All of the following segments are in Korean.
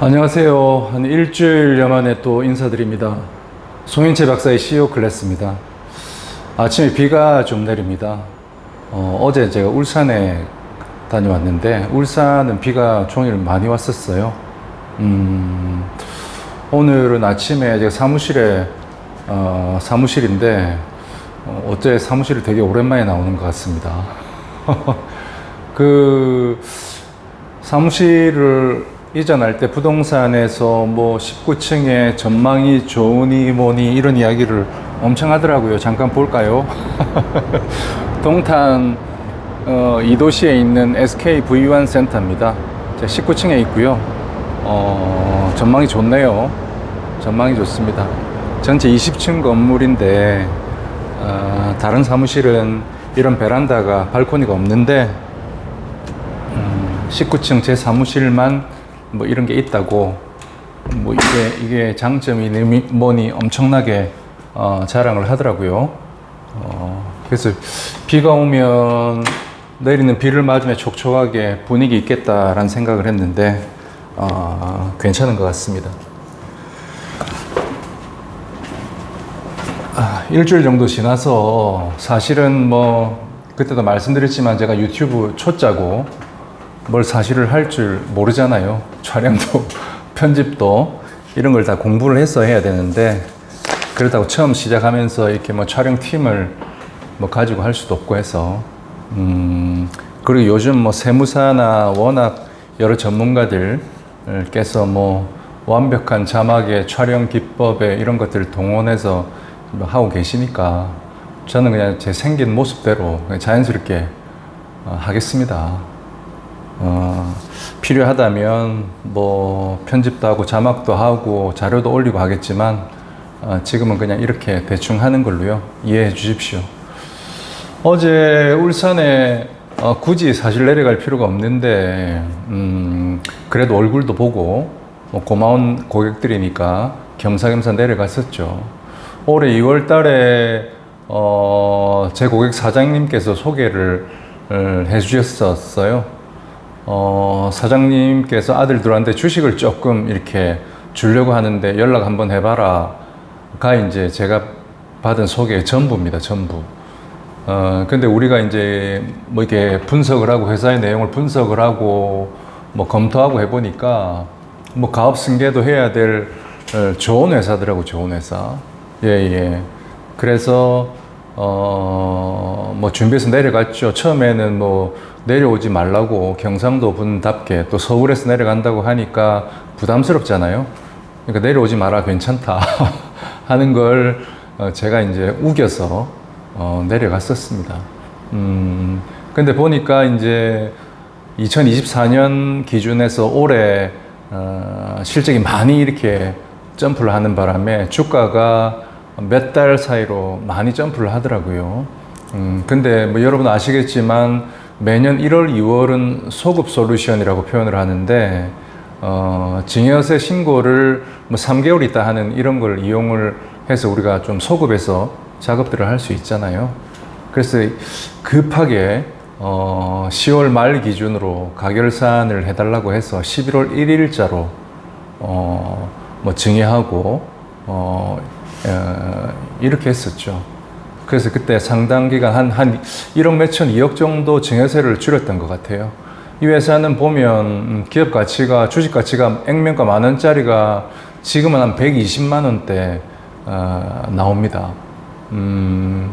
안녕하세요. 한 일주일여 만에 또 인사드립니다. 송인채 박사의 CEO 클래스입니다. 아침에 비가 좀 내립니다. 어, 제 제가 울산에 다녀왔는데 울산은 비가 종일 많이 왔었어요. 음, 오늘은 아침에 제가 사무실에 어, 사무실인데 어, 어째 사무실이 되게 오랜만에 나오는 것 같습니다. 그 사무실을 이전할 때 부동산에서 뭐 19층에 전망이 좋으니 뭐니 이런 이야기를 엄청 하더라고요. 잠깐 볼까요? 동탄 어, 이 도시에 있는 SK V1 센터입니다. 19층에 있고요. 어, 전망이 좋네요. 전망이 좋습니다. 전체 20층 건물인데 어, 다른 사무실은 이런 베란다가 발코니가 없는데 19층 제 사무실만 뭐 이런 게 있다고 뭐 이게 이게 장점이 뭐니 엄청나게 어, 자랑을 하더라고요. 어, 그래서 비가 오면 내리는 비를 맞으며 촉촉하게 분위기 있겠다라는 생각을 했는데 어, 괜찮은 것 같습니다. 아, 일주일 정도 지나서 사실은 뭐 그때도 말씀드렸지만 제가 유튜브 초짜고 뭘 사실을 할 줄 모르잖아요. 촬영도 편집도 이런 걸 다 공부를 해서 해야 되는데 그렇다고 처음 시작하면서 이렇게 뭐 촬영 팀을 뭐 가지고 할 수도 없고 해서 음 그리고 요즘 뭐 세무사나 워낙 여러 전문가들께서 뭐 완벽한 자막의 촬영 기법에 이런 것들을 동원해서 뭐 하고 계시니까 저는 그냥 제 생긴 모습대로 자연스럽게 어, 하겠습니다. 어, 필요하다면 뭐 편집도 하고 자막도 하고 자료도 올리고 하겠지만 어, 지금은 그냥 이렇게 대충 하는 걸로요. 이해해 주십시오. 어제 울산에 어, 굳이 사실 내려갈 필요가 없는데 음, 그래도 얼굴도 보고 뭐 고마운 고객들이니까 겸사겸사 내려갔었죠. 올해 2월 달에 어, 제 고객 사장님께서 소개를 어, 해주셨었어요. 어, 사장님께서 아들들한테 주식을 조금 이렇게 주려고 하는데 연락 한번 해봐라. 가 이제 제가 받은 소개의 전부입니다. 전부. 어, 근데 우리가 이제 뭐 이렇게 분석을 하고 회사의 내용을 분석을 하고 뭐 검토하고 해보니까 뭐 가업 승계도 해야 될 어, 좋은 회사더라고, 좋은 회사. 예, 예. 그래서, 어, 뭐 준비해서 내려갔죠. 처음에는 뭐 내려오지 말라고 경상도 분답게 또 서울에서 내려간다고 하니까 부담스럽잖아요. 그러니까 내려오지 마라 괜찮다 하는 걸 어, 제가 이제 우겨서 어, 내려갔었습니다. 음, 근데 보니까 이제 2024년 기준에서 올해 어, 실적이 많이 이렇게 점프를 하는 바람에 주가가 몇 달 사이로 많이 점프를 하더라고요. 음, 근데 뭐 여러분 아시겠지만 매년 1월, 2월은 소급 솔루션이라고 표현을 하는데 어, 증여세 신고를 뭐 3개월 있다 하는 이런 걸 이용을 해서 우리가 좀 소급해서 작업들을 할 수 있잖아요. 그래서 급하게 어, 10월 말 기준으로 가결산을 해달라고 해서 11월 1일자로 어, 뭐 증여하고 어, 어, 이렇게 했었죠. 그래서 그때 상당 기간 한, 한 1억 몇천, 2억 정도 증여세를 줄였던 것 같아요. 이 회사는 보면 음, 기업 가치가, 주식 가치가 액면가 만 원짜리가 지금은 한 120만 원대 어, 나옵니다. 음,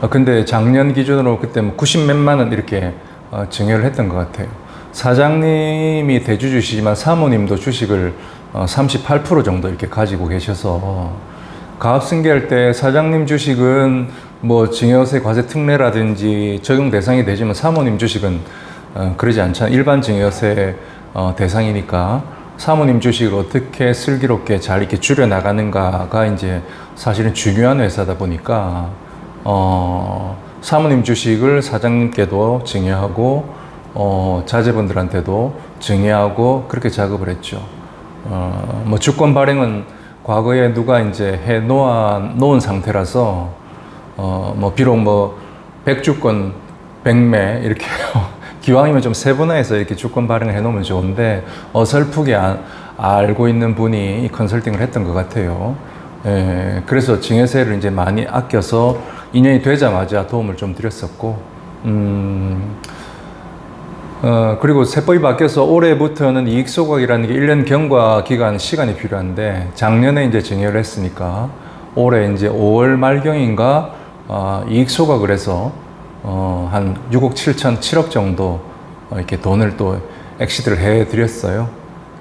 어, 근데 작년 기준으로 그때 뭐 90 몇만 원 이렇게 어, 증여를 했던 것 같아요. 사장님이 대주주시지만 사모님도 주식을 어, 38% 정도 이렇게 가지고 계셔서 가압 승계할 때 사장님 주식은 뭐 증여세 과세 특례라든지 적용 대상이 되지만 사모님 주식은 어, 그러지 않잖아요. 일반 증여세 어, 대상이니까 사모님 주식을 어떻게 슬기롭게 잘 이렇게 줄여 나가는가가 이제 사실은 중요한 회사다 보니까 어, 사모님 주식을 사장님께도 증여하고 어, 자제분들한테도 증여하고 그렇게 작업을 했죠. 어, 뭐 주권 발행은 과거에 누가 이제 해 놓아 놓은 상태라서 어, 뭐 비록 뭐 백주권 백매 이렇게 기왕이면 좀 세분화해서 이렇게 주권 발행을 해놓으면 좋은데 어설프게 안- 알고 있는 분이 이 컨설팅을 했던 것 같아요. 예, 그래서 증여세를 이제 많이 아껴서 2년이 되자마자 도움을 좀 드렸었고, 음, 어, 그리고 세법이 바뀌어서 올해부터는 이익 소각이라는 게 1년 경과 기간 시간이 필요한데 작년에 이제 증여를 했으니까 올해 이제 5월 말경인가 어, 이익 소각을 해서 어, 한 6억 7천 7억 정도 어, 이렇게 돈을 또 엑시드를 해 드렸어요.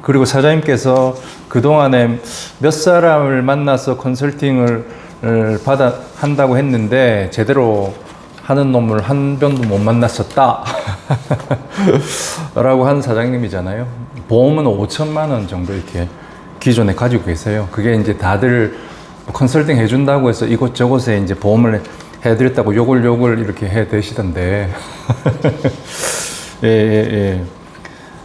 그리고 사장님께서 그동안에 몇 사람을 만나서 컨설팅을 을 받아 한다고 했는데 제대로 하는 놈을 한 번도 못 만났었다. 라고 한 사장님이잖아요. 보험은 5천만 원 정도 이렇게 기존에 가지고 계세요. 그게 이제 다들 컨설팅 해준다고 해서 이곳저곳에 이제 보험을 해드렸다고 욕을 욕을 이렇게 해 대시던데. 예, 예, 예.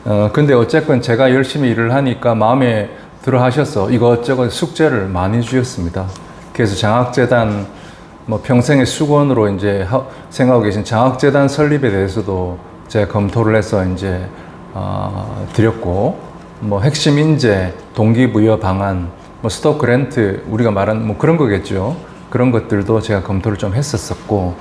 어, 근데 어쨌건 제가 열심히 일을 하니까 마음에 들어 하셔서 이것저것 숙제를 많이 주셨습니다. 그래서 장학재단 뭐 평생의 수건으로 이제 하- 생각하고 계신 장학재단 설립에 대해서도 제가 검토를 해서 이제 어, 드렸고 뭐 핵심 인재, 동기부여 방안, 뭐 스톡 그랜트 우리가 말한 뭐 그런 거겠죠. 그런 것들도 제가 검토를 좀 했었었고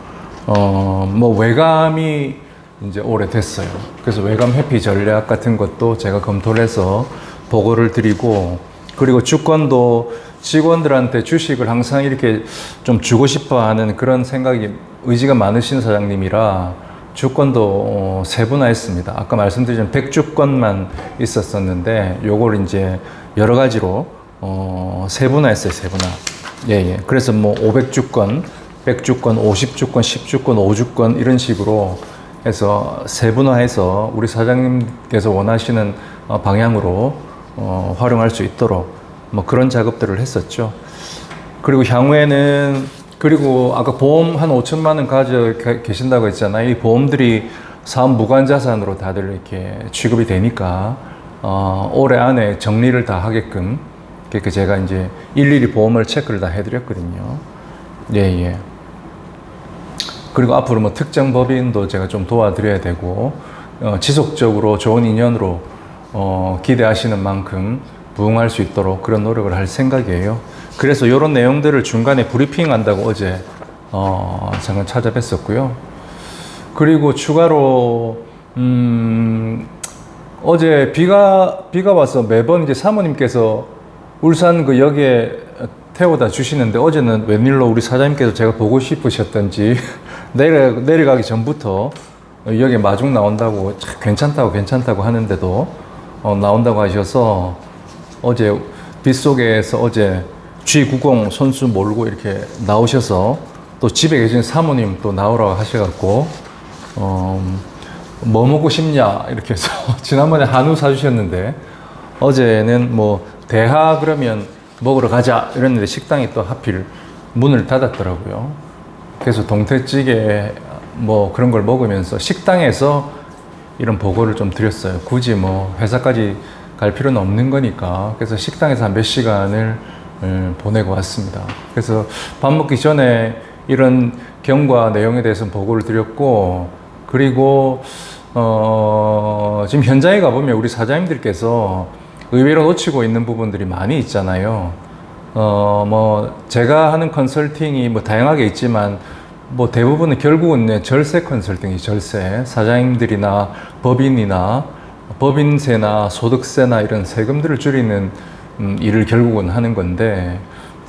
어 뭐 외감이 이제 오래됐어요. 그래서 외감 회피 전략 같은 것도 제가 검토를 해서 보고를 드리고 그리고 주권도 직원들한테 주식을 항상 이렇게 좀 주고 싶어 하는 그런 생각이 의지가 많으신 사장님이라 주권도 어, 세분화했습니다. 아까 말씀드린 100주권만 있었었는데 요걸 이제 여러 가지로 어, 세분화했어요, 세분화. 예, 예. 그래서 뭐 500주권, 100주권, 50주권, 10주권, 5주권 이런 식으로 해서 세분화해서 우리 사장님께서 원하시는 어, 방향으로 어, 활용할 수 있도록 뭐 그런 작업들을 했었죠. 그리고 향후에는 그리고 아까 보험 한 5천만 원 가져 게- 계신다고 했잖아요. 이 보험들이 사업 무관 자산으로 다들 이렇게 취급이 되니까 어, 올해 안에 정리를 다 하게끔 그러니까 제가 이제 일일이 보험을 체크를 다 해드렸거든요. 예 예. 그리고 앞으로 뭐 특정 법인도 제가 좀 도와드려야 되고 어, 지속적으로 좋은 인연으로 어, 기대하시는 만큼 부응할 수 있도록 그런 노력을 할 생각이에요. 그래서 이런 내용들을 중간에 브리핑 한다고 어제 어, 잠깐 찾아뵀었고요. 그리고 추가로 음, 어제 비가 비가 와서 매번 이제 사모님께서 울산 그 역에 태워다 주시는데 어제는 웬일로 우리 사장님께서 제가 보고 싶으셨던지 내려 내려가기 전부터 역에 마중 나온다고 참 괜찮다고 괜찮다고 하는데도 어, 나온다고 하셔서 어제 빗속에서 어제 G90 선수 몰고 이렇게 나오셔서 또 집에 계신 사모님 또 나오라고 하셔갖고 어, 뭐 먹고 싶냐 이렇게 해서 지난번에 한우 사주셨는데 어제는 뭐 대하 그러면 먹으러 가자 이랬는데 식당이 또 하필 문을 닫았더라고요. 그래서 동태찌개 뭐 그런 걸 먹으면서 식당에서 이런 보고를 좀 드렸어요. 굳이 뭐 회사까지 갈 필요는 없는 거니까. 그래서 식당에서 한 몇 시간을 음, 보내고 왔습니다. 그래서 밥 먹기 전에 이런 경과 내용에 대해서 보고를 드렸고, 그리고, 어, 지금 현장에 가보면 우리 사장님들께서 의외로 놓치고 있는 부분들이 많이 있잖아요. 어, 뭐, 제가 하는 컨설팅이 뭐 다양하게 있지만, 뭐 대부분은 결국은 네, 절세 컨설팅이 절세. 사장님들이나 법인이나 법인세나 소득세나 이런 세금들을 줄이는 음, 일을 결국은 하는 건데,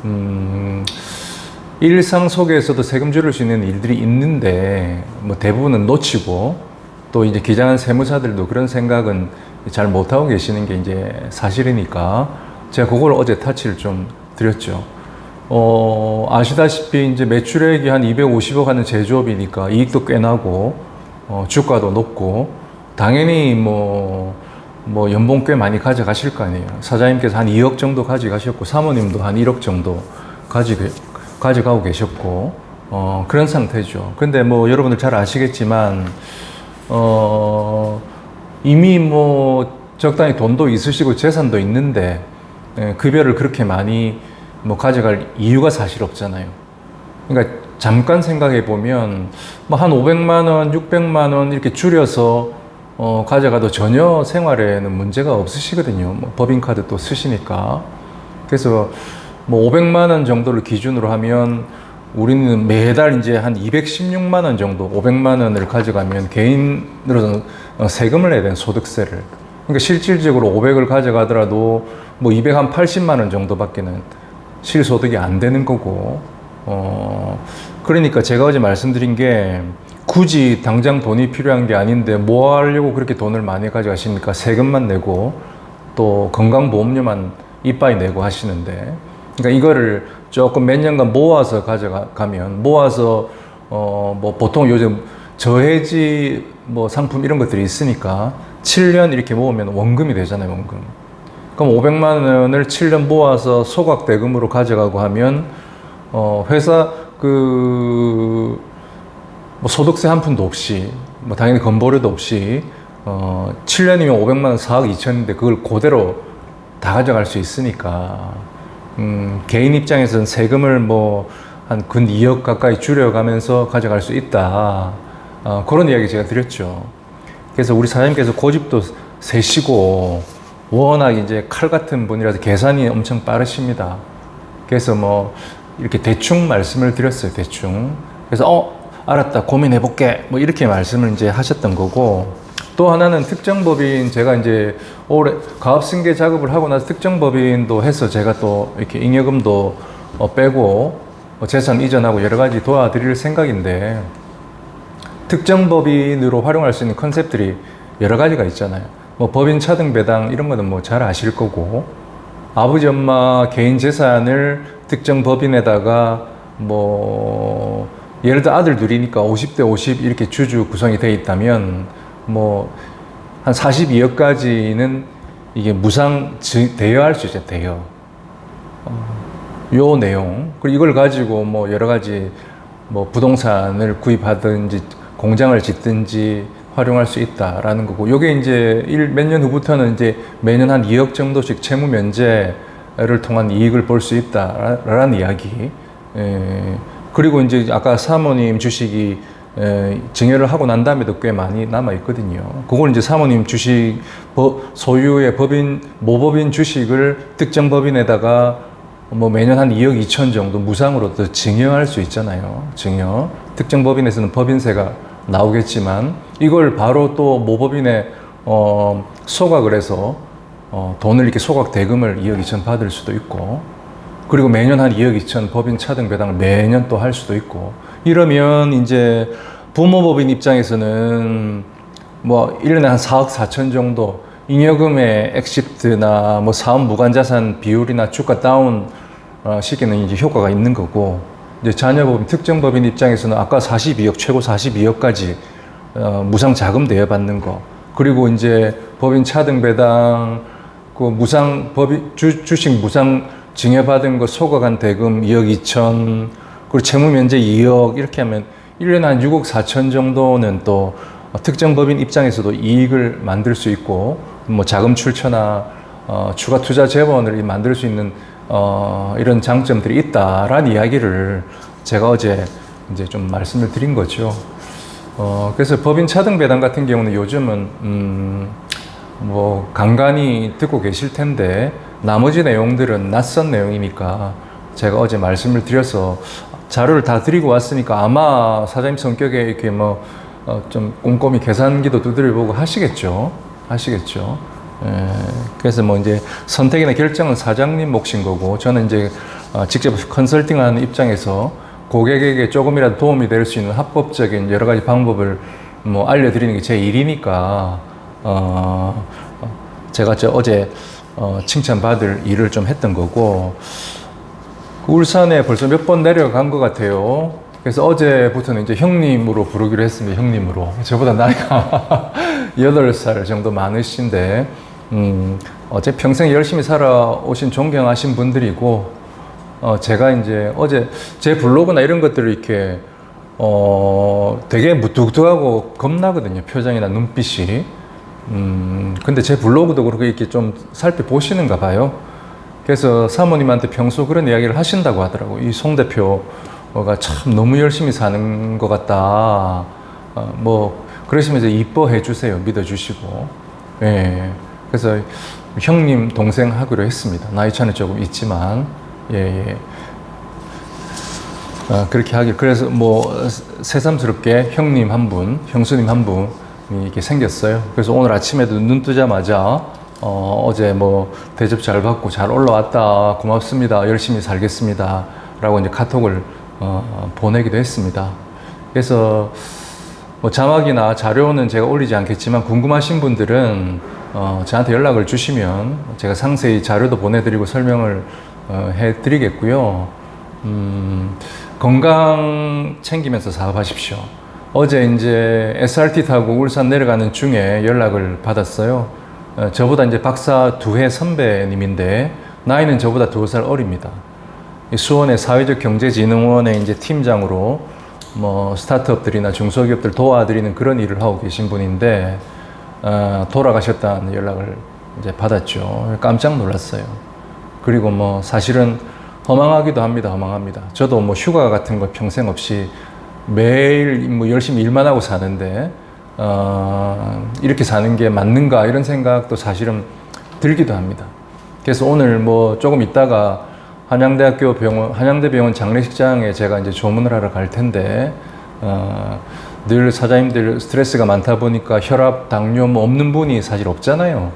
음, 일상 속에서도 세금 줄일 수 있는 일들이 있는데, 뭐 대부분은 놓치고, 또 이제 기장한 세무사들도 그런 생각은 잘 못하고 계시는 게 이제 사실이니까, 제가 그걸 어제 타치를 좀 드렸죠. 어, 아시다시피 이제 매출액이 한 250억 하는 제조업이니까 이익도 꽤 나고, 어, 주가도 높고, 당연히 뭐, 뭐 연봉 꽤 많이 가져가실 거 아니에요. 사장님께서 한 2억 정도 가져가셨고, 사모님도 한 1억 정도 가지, 가져가고 계셨고, 어, 그런 상태죠. 근데 뭐 여러분들 잘 아시겠지만, 어, 이미 뭐 적당히 돈도 있으시고 재산도 있는데, 예, 급여를 그렇게 많이 뭐 가져갈 이유가 사실 없잖아요. 그러니까 잠깐 생각해 보면 뭐 한 500만 원, 600만 원 이렇게 줄여서 어, 가져가도 전혀 생활에는 문제가 없으시거든요. 뭐 법인카드 또 쓰시니까. 그래서 뭐 500만 원 정도를 기준으로 하면 우리는 매달 이제 한 216만 원 정도, 500만 원을 가져가면 개인으로서는 어, 세금을 내야 되는 소득세를. 그러니까 실질적으로 500을 가져가더라도 뭐 280만 원 정도밖에는 실소득이 안 되는 거고, 어, 그러니까 제가 어제 말씀드린 게 굳이 당장 돈이 필요한 게 아닌데 뭐 하려고 그렇게 돈을 많이 가져가십니까? 세금만 내고 또 건강보험료만 이빠이 내고 하시는데 그러니까 이거를 조금 몇 년간 모아서 가져가면 모아서 어 뭐 보통 요즘 저해지 뭐 상품 이런 것들이 있으니까 7년 이렇게 모으면 원금이 되잖아요 원금 그럼 500만 원을 7년 모아서 소각 대금으로 가져가고 하면 어 회사 그 뭐 소득세 한 푼도 없이 뭐 당연히 건보료도 없이 어 7년이면 500만 원 4억 2천인데 그걸 그대로 다 가져갈 수 있으니까. 음 개인 입장에서는 세금을 뭐 한 근 2억 가까이 줄여가면서 가져갈 수 있다. 어, 그런 이야기 제가 드렸죠. 그래서 우리 사장님께서 고집도 세시고 워낙 이제 칼 같은 분이라서 계산이 엄청 빠르십니다. 그래서 뭐 이렇게 대충 말씀을 드렸어요 대충. 그래서 어 알았다 고민해 볼게 뭐 이렇게 말씀을 이제 하셨던 거고 또 하나는 특정 법인 제가 이제 올해 가업 승계 작업을 하고 나서 특정 법인도 해서 제가 또 이렇게 잉여금도 어, 빼고 뭐 재산 이전하고 여러 가지 도와드릴 생각인데 특정 법인으로 활용할 수 있는 컨셉들이 여러 가지가 있잖아요. 뭐 법인 차등 배당 이런 거는 뭐 잘 아실 거고 아버지 엄마 개인 재산을 특정 법인에다가 뭐 예를 들어 아들 둘이니까 50대 50 이렇게 주주 구성이 돼 있다면 뭐 한 42억까지는 이게 무상 지- 대여할 수 있죠 대여. 어, 요 내용. 그리고 이걸 가지고 뭐 여러 가지 뭐 부동산을 구입하든지 공장을 짓든지 활용할 수 있다라는 거고 요게 이제 몇 년 후부터는 이제 매년 한 2억 정도씩 채무 면제를 통한 이익을 볼 수 있다라는 이야기. 에, 그리고 이제 아까 사모님 주식이 에, 증여를 하고 난 다음에도 꽤 많이 남아 있거든요. 그걸 이제 사모님 주식 법- 소유의 법인 모법인 주식을 특정 법인에다가 뭐 매년 한 2억 2천 정도 무상으로 또 증여할 수 있잖아요. 증여. 특정 법인에서는 법인세가 나오겠지만 이걸 바로 또 모법인에 어, 소각을 해서 어, 돈을 이렇게 소각 대금을 2억 2천 받을 수도 있고 그리고 매년 한 2억 2천 법인 차등 배당을 매년 또 할 수도 있고. 이러면 이제 부모 법인 입장에서는 뭐 1년에 한 4억 4천 정도 잉여금의 엑시트나 뭐 사업 무관자산 비율이나 주가 다운 어, 시기는 이제 효과가 있는 거고. 이제 자녀 법인 특정 법인 입장에서는 아까 42억 최고 42억까지 어, 무상 자금 대여 받는 거. 그리고 이제 법인 차등 배당 그 무상 법인 주, 주식 무상 증여받은 거 소각한 대금 2억 2천 그리고 채무 면제 2억 이렇게 하면 1년에 한 6억 4천 정도는 또 특정 법인 입장에서도 이익을 만들 수 있고 뭐 자금 출처나 어, 추가 투자 재원을 만들 수 있는 어, 이런 장점들이 있다라는 이야기를 제가 어제 이제 좀 말씀을 드린 거죠. 어, 그래서 법인 차등 배당 같은 경우는 요즘은 음, 뭐 간간히 듣고 계실 텐데 나머지 내용들은 낯선 내용이니까 제가 어제 말씀을 드려서 자료를 다 드리고 왔으니까 아마 사장님 성격에 이렇게 뭐 좀 꼼꼼히 계산기도 두드려보고 하시겠죠. 하시겠죠. 예, 그래서 뭐 이제 선택이나 결정은 사장님 몫인 거고 저는 이제 어, 직접 컨설팅하는 입장에서 고객에게 조금이라도 도움이 될 수 있는 합법적인 여러 가지 방법을 뭐 알려드리는 게 제 일이니까 어, 어, 제가 저 어제 어, 칭찬받을 일을 좀 했던 거고 울산에 벌써 몇 번 내려간 것 같아요. 그래서 어제부터는 이제 형님으로 부르기로 했습니다. 형님으로. 저보다 나이가 8살 정도 많으신데, 음, 어제 평생 열심히 살아오신 존경하신 분들이고, 어, 제가 이제 어제 제 블로그나 이런 것들을 이렇게, 어, 되게 무뚝뚝하고 겁나거든요. 표정이나 눈빛이. 음, 근데 제 블로그도 그렇게 이렇게 좀 살펴보시는가 봐요. 그래서 사모님한테 평소 그런 이야기를 하신다고 하더라고요. 이송 대표 뭐가 참 너무 열심히 사는 것 같다. 어, 뭐 그러시면서 이뻐해 주세요. 믿어 주시고. 예. 그래서 형님 동생 하기로 했습니다. 나이 차는 조금 있지만 예, 예. 아, 그렇게 하기 그래서 뭐 새삼스럽게 형님 한 분, 형수님 한 분 이 이렇게 생겼어요. 그래서 오늘 아침에도 눈 뜨자마자 어, 어제 뭐 대접 잘 받고 잘 올라왔다 고맙습니다 열심히 살겠습니다 라고 이제 카톡을 어, 보내기도 했습니다. 그래서 뭐 자막이나 자료는 제가 올리지 않겠지만 궁금하신 분들은 어, 저한테 연락을 주시면 제가 상세히 자료도 보내드리고 설명을 어, 해드리겠고요. 음, 건강 챙기면서 사업하십시오. 어제 이제 SRT 타고 울산 내려가는 중에 연락을 받았어요. 어, 저보다 이제 박사 두 해 선배님인데 나이는 저보다 두 살 어립니다. 이 수원의 사회적 경제진흥원의 이제 팀장으로 뭐 스타트업들이나 중소기업들 도와드리는 그런 일을 하고 계신 분인데 어, 돌아가셨다는 연락을 이제 받았죠. 깜짝 놀랐어요. 그리고 뭐 사실은 허망하기도 합니다. 허망합니다. 저도 뭐 휴가 같은 거 평생 없이 매일 뭐 열심히 일만 하고 사는데 어, 이렇게 사는 게 맞는가 이런 생각도 사실은 들기도 합니다. 그래서 오늘 뭐 조금 있다가 한양대학교 병원, 한양대 병원 장례식장에 제가 이제 조문을 하러 갈 텐데, 어, 늘 사장님들 스트레스가 많다 보니까 혈압, 당뇨 뭐 없는 분이 사실 없잖아요.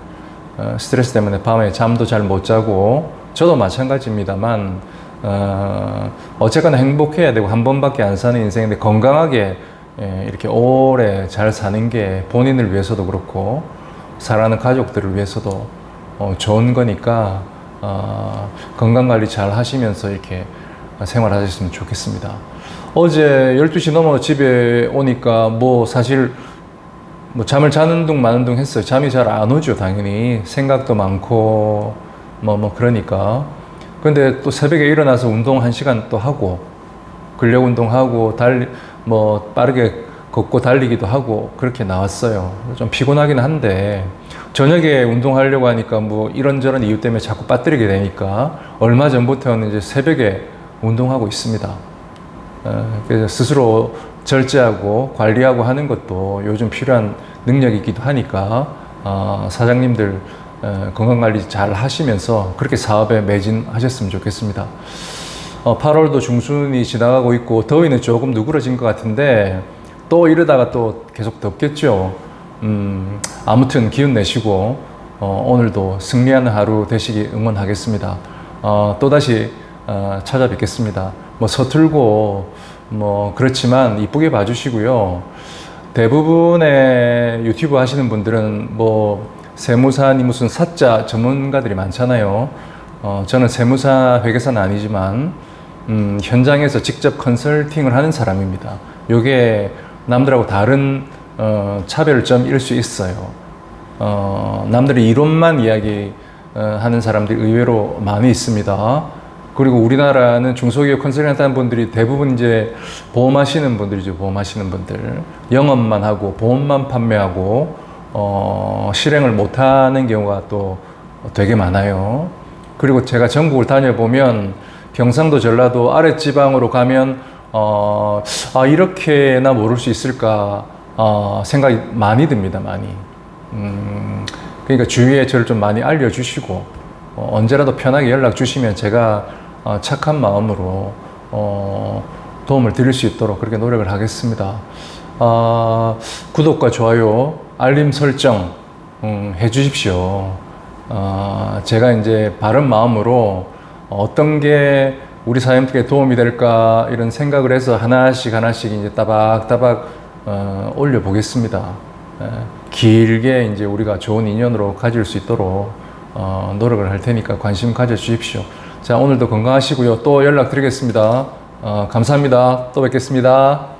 어, 스트레스 때문에 밤에 잠도 잘 못 자고, 저도 마찬가지입니다만, 어, 어쨌거나 행복해야 되고 한 번밖에 안 사는 인생인데 건강하게 예, 이렇게 오래 잘 사는 게 본인을 위해서도 그렇고, 사랑하는 가족들을 위해서도 어, 좋은 거니까, 어, 건강 관리 잘 하시면서 이렇게 생활하셨으면 좋겠습니다. 어제 12시 넘어 집에 오니까 뭐 사실 뭐 잠을 자는 둥 마는 둥 했어요. 잠이 잘 안 오죠, 당연히. 생각도 많고 뭐 뭐 그러니까. 근데 또 새벽에 일어나서 운동 한 시간 또 하고 근력 운동하고 달리 뭐 빠르게 걷고 달리기도 하고 그렇게 나왔어요. 좀 피곤하긴 한데 저녁에 운동하려고 하니까 뭐 이런저런 이유 때문에 자꾸 빠뜨리게 되니까 얼마 전부터는 이제 새벽에 운동하고 있습니다. 어, 그래서 스스로 절제하고 관리하고 하는 것도 요즘 필요한 능력이기도 하니까 어, 사장님들 어, 건강 관리 잘 하시면서 그렇게 사업에 매진하셨으면 좋겠습니다. 어, 8월도 중순이 지나가고 있고 더위는 조금 누그러진 것 같은데 또 이러다가 또 계속 덥겠죠. 음, 아무튼 기운 내시고 어, 오늘도 승리하는 하루 되시기 응원하겠습니다. 어, 또다시 어, 찾아뵙겠습니다. 뭐 서툴고 뭐 그렇지만 이쁘게 봐주시고요. 대부분의 유튜브 하시는 분들은 뭐 세무사니 무슨 사자 전문가들이 많잖아요. 어, 저는 세무사 회계사는 아니지만 음, 현장에서 직접 컨설팅을 하는 사람입니다. 요게 남들하고 다른 어, 차별점일 수 있어요. 어, 남들이 이론만 이야기 어, 하는 사람들이 의외로 많이 있습니다. 그리고 우리나라는 중소기업 컨설팅 하는 분들이 대부분 이제 보험하시는 분들이죠. 보험하시는 분들. 영업만 하고 보험만 판매하고 어, 실행을 못하는 경우가 또 되게 많아요. 그리고 제가 전국을 다녀보면 경상도, 전라도 아랫지방으로 가면 어, 아, 이렇게나 모를 수 있을까 어, 생각이 많이 듭니다. 많이. 음, 그러니까 주위에 저를 좀 많이 알려주시고 어, 언제라도 편하게 연락 주시면 제가 어, 착한 마음으로 어, 도움을 드릴 수 있도록 그렇게 노력을 하겠습니다. 아, 구독과 좋아요, 알림 설정 음, 해주십시오. 어, 제가 이제 바른 마음으로 어떤 게 우리 사람들에게 도움이 될까 이런 생각을 해서 하나씩 하나씩 이제 따박따박 어, 올려 보겠습니다. 에, 길게 이제 우리가 좋은 인연으로 가질 수 있도록 어, 노력을 할 테니까 관심 가져 주십시오. 자, 오늘도 건강하시고요. 또 연락드리겠습니다. 어, 감사합니다. 또 뵙겠습니다.